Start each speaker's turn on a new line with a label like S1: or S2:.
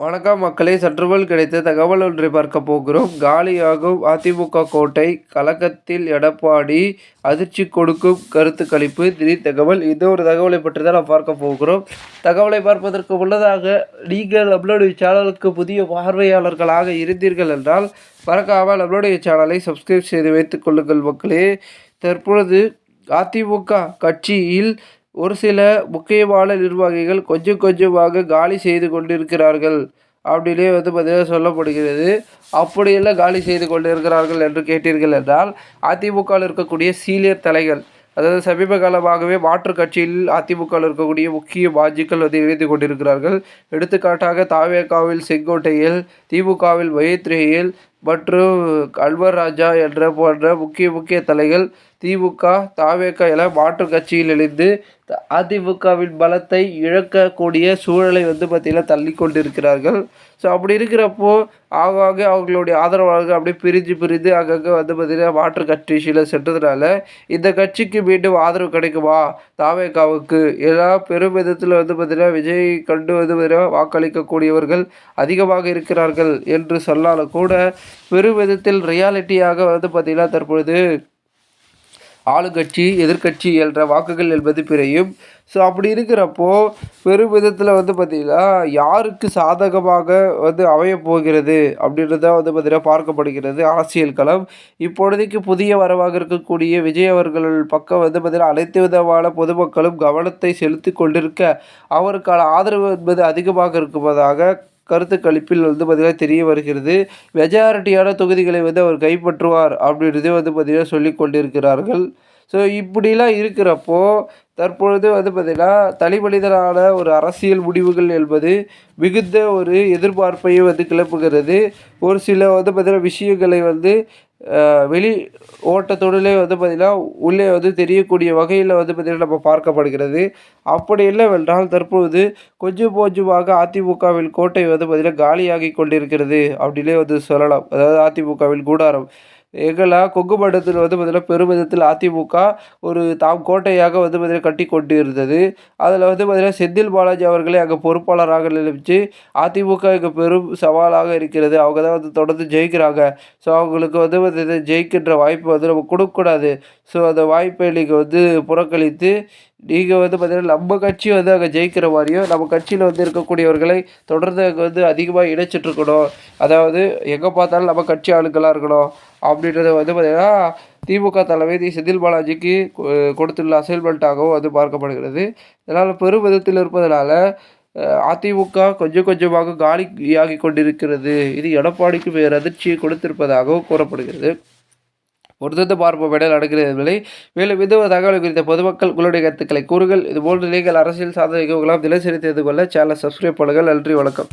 S1: வணக்கம் மக்களே சற்றுவல் கிடைத்த தகவல் ஒன்றை பார்க்க போகிறோம். காலியாகும் அதிமுக கோட்டை கலக்கத்தில் எடப்பாடி அதிர்ச்சி கொடுக்கும் கருத்து கழிப்பு திடீர் தகவல் இது ஒரு தகவலை பற்றி தான் நாம் பார்க்க போகிறோம். தகவலை பார்ப்பதற்கு முன்னதாக நீங்கள் நம்மளுடைய சேனலுக்கு புதிய பார்வையாளர்களாக இருந்தீர்கள் என்றால் மறக்காமல் நம்மளுடைய சேனலை சப்ஸ்கிரைப் செய்து வைத்துக் கொள்ளுங்கள் மக்களே. தற்பொழுது அதிமுக கட்சியில் ஒரு சில முக்கியமான நிர்வாகிகள் கொஞ்சம் கொஞ்சமாக காலி செய்து கொண்டிருக்கிறார்கள் அப்படின்னே வந்து பார்த்திங்கன்னா சொல்லப்படுகிறது. அப்படியெல்லாம் காலி செய்து கொண்டு இருக்கிறார்கள் என்று கேட்டீர்கள் என்றால் அதிமுகவில் இருக்கக்கூடிய சீனியர் தலைகள் அதாவது சமீப காலமாகவே மாற்றுக் கட்சியில் அதிமுகவில் இருக்கக்கூடிய முக்கிய பாஜிக்கள் வந்து இணைந்து கொண்டிருக்கிறார்கள். எடுத்துக்காட்டாக தாவேகாவில் செங்கோட்டையில் திமுகவில் மகேத்ரேயில் மற்றும் அல்வர் ராஜா என்ற போன்ற முக்கிய முக்கிய தலைகள் திமுக தாவேக என மாற்றுக் கட்சியில் இணைந்து அதிமுகவின் பலத்தை இழக்கக்கூடிய சூழலை வந்து பார்த்திங்கன்னா தள்ளி கொண்டிருக்கிறார்கள். ஸோ அப்படி இருக்கிறப்போ ஆக அவங்களுடைய ஆதரவாளர்கள் அப்படியே பிரிஞ்சு பிரிந்து அங்கங்கே வந்து பார்த்திங்கன்னா மாற்று கட்சியில் சென்றதுனால இந்த கட்சிக்கு மீண்டும் ஆதரவு கிடைக்குமா? தாவேகாவுக்கு ஏன்னா பெரும் விதத்தில் வந்து பார்த்திங்கன்னா விஜய் கண்டு வந்து பார்த்திங்கன்னா வாக்களிக்கக்கூடியவர்கள் அதிகமாக இருக்கிறார்கள் என்று சொன்னாலும் கூட பெரும் விதத்தில் ரியாலிட்டியாக வந்து பார்த்திங்கன்னா தற்பொழுது ஆளுங்கட்சி எதிர்கட்சி என்ற வாக்குகள் என்பது பிறையும். ஸோ அப்படி இருக்கிறப்போ பெரும் விதத்தில் வந்து பார்த்திங்கன்னா யாருக்கு சாதகமாக வந்து அமையப் போகிறது அப்படின்றது தான் வந்து பார்த்திங்கன்னா பார்க்கப்படுகிறது அரசியல் களம். இப்பொழுதைக்கு புதிய வரவாக இருக்கக்கூடிய விஜய் அவர்கள் பக்கம் வந்து பார்த்திங்கன்னா அனைத்து விதமான பொதுமக்களும் கவனத்தை செலுத்தி கொண்டிருக்க அவருக்கான ஆதரவு என்பது அதிகமாக இருப்பதாக கருத்து கணிப்பில் வந்து பார்த்திங்கன்னா தெரிய வருகிறது. மெஜாரிட்டியான தொகுதிகளை வந்து அவர் கைப்பற்றுவார் அப்படின்றதே வந்து பார்த்திங்கன்னா சொல்லி கொண்டிருக்கிறார்கள். ஸோ இப்படிலாம் இருக்கிறப்போ தற்பொழுது வந்து பார்த்திங்கன்னா தனிமனிதனான ஒரு அரசியல் முடிவுகள் என்பது மிகுந்த ஒரு எதிர்பார்ப்பையும் வந்து கிளப்புகிறது. ஒரு சில வந்து பார்த்திங்கன்னா விஷயங்களை வந்து வெளி ஓட்டத்தொடலே வந்து பார்த்திங்கன்னா உள்ளே வந்து தெரியக்கூடிய வகையில் வந்து பார்த்திங்கன்னா நம்ம பார்க்கப்படுகிறது. அப்படி இல்லைவென்றால் தற்பொழுது கொஞ்சம் கொஞ்சமாக அதிமுகவில் கோட்டை வந்து பார்த்திங்கன்னா காலியாகி கொண்டிருக்கிறது அப்படின்னே வந்து சொல்லலாம். அதாவது அதிமுகவில் கூடாரம். எங்களை கொங்கு வந்து பார்த்திங்கன்னா பெருமிதத்தில் அதிமுக ஒரு தாம் கோட்டையாக வந்து பார்த்திங்கன்னா கட்டி கொண்டு இருந்தது அதில் வந்து பார்த்திங்கன்னா செந்தில் பாலாஜி அவர்களை அங்கே பொறுப்பாளராக நியமித்து அதிமுக இங்கே பெரும் சவாலாக இருக்கிறது. அவங்க தான் வந்து தொடர்ந்து ஜெயிக்கிறாங்க. ஸோ அவங்களுக்கு வந்து பார்த்திங்கன்னா ஜெயிக்கின்ற வாய்ப்பு வந்து நம்ம கொடுக்கக்கூடாது ஸோ அந்த வாய்ப்பை நீங்கள் வந்து புறக்கணித்து நீங்கள் வந்து பார்த்தீங்கன்னா நம்ம கட்சி வந்து அங்கே ஜெயிக்கிற மாதிரியும் நம்ம கட்சியில் வந்து இருக்கக்கூடியவர்களை தொடர்ந்து அங்கே வந்து அதிகமாக இணைச்சிட்ருக்கணும் அதாவது எங்கே பார்த்தாலும் நம்ம கட்சி ஆளுங்களாக இருக்கணும். அப்படின்றத வந்து பார்த்திங்கன்னா திமுக தலைமை செந்தில் பாலாஜிக்கு கொடுத்துள்ள அசைன்மெண்ட்டாகவும் வந்து பார்க்கப்படுகிறது. இதனால் பெரும் விதத்தில் இருப்பதனால அதிமுக கொஞ்சம் கொஞ்சமாக காலியாகி கொண்டிருக்கிறது. இது எடப்பாடிக்கு வேறு அதிர்ச்சியை கொடுத்திருப்பதாகவும் கூறப்படுகிறது. பொறுத்து பார்ப்போம். இடையில் நடக்கிறது மேலும் இது தகவல் குறித்த பொதுமக்கள் உங்களுடைய கருத்துக்களை கூறுகள் இதுபோன்று நீங்கள் அரசியல் சாதனை தினசரி தெரிந்து கொள்ள சேனலை சப்ஸ்கிரைப் பண்ணுங்கள். நன்றி வணக்கம்.